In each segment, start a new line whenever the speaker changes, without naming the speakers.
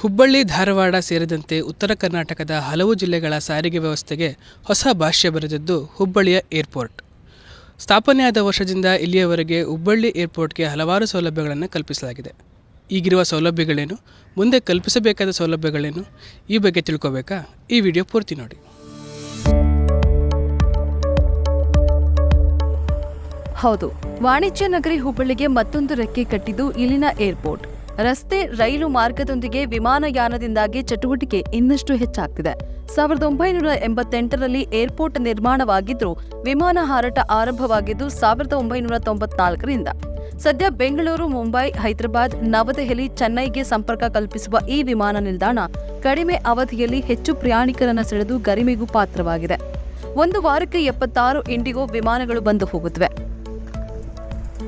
ಹುಬ್ಬಳ್ಳಿ, ಧಾರವಾಡ ಸೇರಿದಂತೆ ಉತ್ತರ ಕರ್ನಾಟಕದ ಹಲವು ಜಿಲ್ಲೆಗಳ ಸಾರಿಗೆ ವ್ಯವಸ್ಥೆಗೆ ಹೊಸ ಭಾಷ್ಯ ಬರೆದಿದ್ದು ಹುಬ್ಬಳ್ಳಿಯ ಏರ್ಪೋರ್ಟ್. ಸ್ಥಾಪನೆಯಾದ ವರ್ಷದಿಂದ ಇಲ್ಲಿಯವರೆಗೆ ಹುಬ್ಬಳ್ಳಿ ಏರ್ಪೋರ್ಟ್ಗೆ ಹಲವಾರು ಸೌಲಭ್ಯಗಳನ್ನು ಕಲ್ಪಿಸಲಾಗಿದೆ. ಈಗಿರುವ ಸೌಲಭ್ಯಗಳೇನು? ಮುಂದೆ ಕಲ್ಪಿಸಬೇಕಾದ ಸೌಲಭ್ಯಗಳೇನು? ಈ ಬಗ್ಗೆ ತಿಳ್ಕೋಬೇಕಾ? ಈ ವಿಡಿಯೋ ಪೂರ್ತಿ ನೋಡಿ.
ಹೌದು, ವಾಣಿಜ್ಯ ನಗರಿ ಹುಬ್ಬಳ್ಳಿಗೆ ಮತ್ತೊಂದು ರೆಕ್ಕೆ ಕಟ್ಟಿದ್ದು ಇಲ್ಲಿನ ಏರ್ಪೋರ್ಟ್. ರಸ್ತೆ ರೈಲು ಮಾರ್ಗದೊಂದಿಗೆ ವಿಮಾನಯಾನದಿಂದಾಗಿ ಚಟುವಟಿಕೆ ಇನ್ನಷ್ಟು ಹೆಚ್ಚಾಗ್ತಿದೆ. ಸಾವಿರದ ಒಂಬೈನೂರ ಎಂಬತ್ತೆಂಟರಲ್ಲಿ ಏರ್ಪೋರ್ಟ್ ನಿರ್ಮಾಣವಾಗಿದ್ದು, ವಿಮಾನ ಹಾರಾಟ ಆರಂಭವಾಗಿದ್ದು ಸಾವಿರದ ಒಂಬೈನೂರ ತೊಂಬತ್ನಾಲ್ಕರಿಂದ. ಸದ್ಯ ಬೆಂಗಳೂರು, ಮುಂಬೈ, ಹೈದರಾಬಾದ್, ನವದೆಹಲಿ, ಚೆನ್ನೈಗೆ ಸಂಪರ್ಕ ಕಲ್ಪಿಸುವ ಈ ವಿಮಾನ ನಿಲ್ದಾಣ ಕಡಿಮೆ ಅವಧಿಯಲ್ಲಿ ಹೆಚ್ಚು ಪ್ರಯಾಣಿಕರನ್ನು ಸೆಳೆದು ಗರಿಮೆಗೂ ಪಾತ್ರವಾಗಿದೆ. ಒಂದು ವಾರಕ್ಕೆ ಎಪ್ಪತ್ತಾರು ಇಂಡಿಗೋ ವಿಮಾನಗಳು ಬಂದು ಹೋಗುತ್ತವೆ.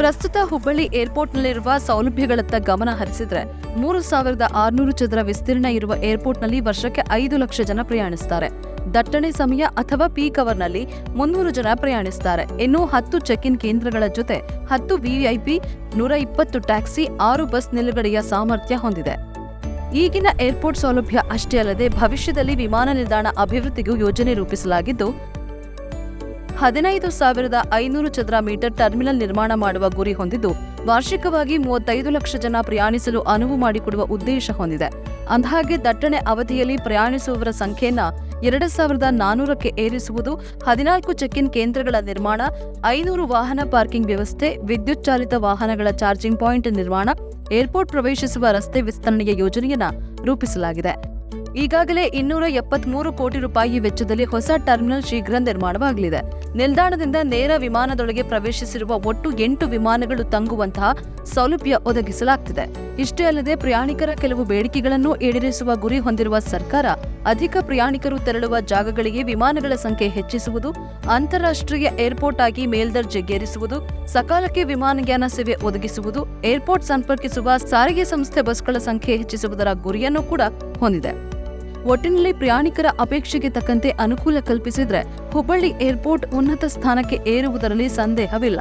ಪ್ರಸ್ತುತ ಹುಬ್ಬಳ್ಳಿ ಏರ್ಪೋರ್ಟ್ನಲ್ಲಿರುವ ಸೌಲಭ್ಯಗಳತ್ತ ಗಮನ ಹರಿಸಿದ್ರೆ ಮೂರು ಸಾವಿರದ ಆರುನೂರು ಚದರ ವಿಸ್ತೀರ್ಣ ಇರುವ ಏರ್ಪೋರ್ಟ್ನಲ್ಲಿ ವರ್ಷಕ್ಕೆ ಐದು ಲಕ್ಷ ಜನ ಪ್ರಯಾಣಿಸ್ತಾರೆ. ದಟ್ಟಣೆ ಸಮಯ ಅಥವಾ ಪೀಕ್ ಅವರ್ನಲ್ಲಿ ಮುನ್ನೂರು ಜನ ಪ್ರಯಾಣಿಸ್ತಾರೆ. ಇನ್ನು ಹತ್ತು ಚೆಕ್ ಇನ್ ಕೇಂದ್ರಗಳ ಜೊತೆ ಹತ್ತು ವಿಐಪಿ ನೂರ ಇಪ್ಪತ್ತು ಟ್ಯಾಕ್ಸಿ, ಆರು ಬಸ್ ನಿಲುಗಡೆಯ ಸಾಮರ್ಥ್ಯ ಹೊಂದಿದೆ. ಈಗಿನ ಏರ್ಪೋರ್ಟ್ ಸೌಲಭ್ಯ ಅಷ್ಟೇ ಅಲ್ಲದೆ ಭವಿಷ್ಯದಲ್ಲಿ ವಿಮಾನ ನಿಲ್ದಾಣ ಅಭಿವೃದ್ಧಿಗೂ ಯೋಜನೆ ರೂಪಿಸಲಾಗಿದ್ದು ಹದಿನೈದು ಸಾವಿರದ ಐನೂರು ಚದರ ಮೀಟರ್ ಟರ್ಮಿನಲ್ ನಿರ್ಮಾಣ ಮಾಡುವ ಗುರಿ ಹೊಂದಿದ್ದು, ವಾರ್ಷಿಕವಾಗಿ ಮೂವತ್ತೈದು ಲಕ್ಷ ಜನ ಪ್ರಯಾಣಿಸಲು ಅನುವು ಮಾಡಿಕೊಡುವ ಉದ್ದೇಶ ಹೊಂದಿದೆ. ಅಂದಹಾಗೆ, ದಟ್ಟಣೆ ಅವಧಿಯಲ್ಲಿ ಪ್ರಯಾಣಿಸುವವರ ಸಂಖ್ಯೆಯನ್ನ ಎರಡು ಸಾವಿರದ ನಾನೂರಕ್ಕೆ ಏರಿಸುವುದು, ಹದಿನಾಲ್ಕು ಚೆಕ್ ಇನ್ ಕೇಂದ್ರಗಳ ನಿರ್ಮಾಣ, ಐನೂರು ವಾಹನ ಪಾರ್ಕಿಂಗ್ ವ್ಯವಸ್ಥೆ, ವಿದ್ಯುತ್ ಚಾಲಿತ ವಾಹನಗಳ ಚಾರ್ಜಿಂಗ್ ಪಾಯಿಂಟ್ ನಿರ್ಮಾಣ, ಏರ್ಪೋರ್ಟ್ ಪ್ರವೇಶಿಸುವ ರಸ್ತೆ ವಿಸ್ತರಣೆಯ ಯೋಜನೆಯನ್ನ ರೂಪಿಸಲಾಗಿದೆ. ಈಗಾಗಲೇ ಇನ್ನೂರ ಎಪ್ಪತ್ಮೂರು ಕೋಟಿ ರೂಪಾಯಿ ವೆಚ್ಚದಲ್ಲಿ ಹೊಸ ಟರ್ಮಿನಲ್ ಶೀಘ್ರ ನಿರ್ಮಾಣವಾಗಲಿದೆ. ನಿಲ್ದಾಣದಿಂದ ನೇರ ವಿಮಾನದೊಳಗೆ ಪ್ರವೇಶಿಸಿರುವ ಒಟ್ಟು ಎಂಟು ವಿಮಾನಗಳು ತಂಗುವಂತಹ ಸೌಲಭ್ಯ ಒದಗಿಸಲಾಗ್ತಿದೆ. ಇಷ್ಟೇ ಅಲ್ಲದೆ ಪ್ರಯಾಣಿಕರ ಕೆಲವು ಬೇಡಿಕೆಗಳನ್ನು ಈಡೇರಿಸುವ ಗುರಿ ಹೊಂದಿರುವ ಸರ್ಕಾರ ಅಧಿಕ ಪ್ರಯಾಣಿಕರು ತೆರಳುವ ಜಾಗಗಳಿಗೆ ವಿಮಾನಗಳ ಸಂಖ್ಯೆ ಹೆಚ್ಚಿಸುವುದು, ಅಂತಾರಾಷ್ಟ್ರೀಯ ಏರ್ಪೋರ್ಟ್ ಆಗಿ ಮೇಲ್ದರ್ಜೆಗೇರಿಸುವುದು ಸಕಾಲಕ್ಕೆ ವಿಮಾನಯಾನ ಸೇವೆ ಒದಗಿಸುವುದು, ಏರ್ಪೋರ್ಟ್ ಸಂಪರ್ಕಿಸುವ ಸಾರಿಗೆ ಸಂಸ್ಥೆ ಬಸ್ಗಳ ಸಂಖ್ಯೆ ಹೆಚ್ಚಿಸುವುದರ ಗುರಿಯನ್ನು ಕೂಡ ಹೊಂದಿದೆ. ಒಟ್ಟಿನಲ್ಲಿ ಪ್ರಯಾಣಿಕರ ಅಪೇಕ್ಷೆಗೆ ತಕ್ಕಂತೆ ಅನುಕೂಲ ಕಲ್ಪಿಸಿದ್ರೆ ಹುಬ್ಬಳ್ಳಿ ಏರ್ಪೋರ್ಟ್ ಉನ್ನತ ಸ್ಥಾನಕ್ಕೆ ಏರುವುದರಲ್ಲಿ ಸಂದೇಹವಿಲ್ಲ.